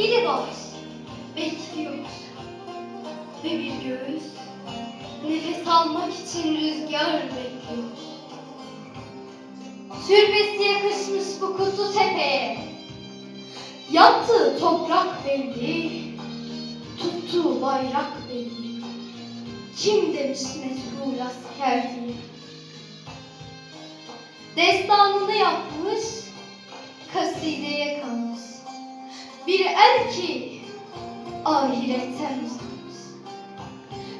boş. Biri var, bekliyor. Ve bir göğüs, nefes almak için rüzgar bekliyor. Türbesi yakışmış bu kutu tepeye. Yattığı toprak belli, tuttuğu bayrak belli. Kim demiş meçhul asker diye. Destanını yapmış, kasideye kalmış. Bir er ki uzanmış.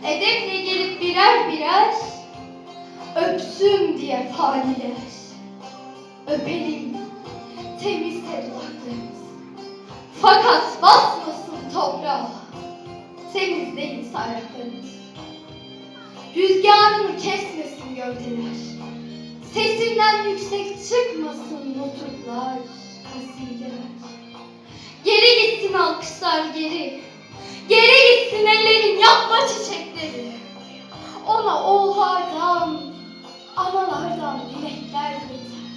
Edeple gelip birer birer öpsün diye faniler. Öpelim temiz dudaklarımız. Fakat basmasın toprağa. Temiz değil ayaklarımız. Rüzgarını kesmesin gövdeler. Sesinden yüksek çıkmasın nutuklar, kasideler. Geri gitsin alkışlar geri. Geri gitsin ellerin yapma çiçekleri. Ona oğullardan, analardan dilekler yeter.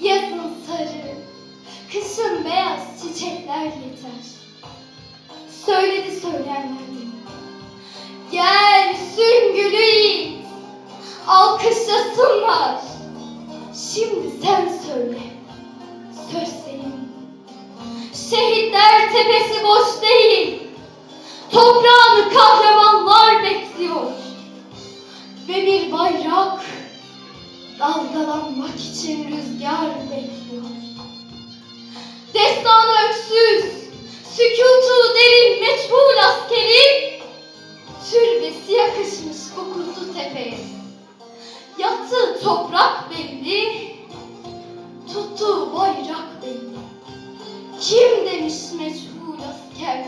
Yazın sarı, kışın beyaz çiçekler yeter. Söyledi söyleyenler değil. Gel süngülü yiğit, alkışlasınlar. Şimdi sen söyle, dalgalanmak için rüzgar bekliyor. Destanı öksüz, sükutu derin meçhul askeri, türbesi yakışmış bu kutu tepeye. Yattığı toprak belli, tuttuğu bayrak belli. Kim demiş meçhul asker?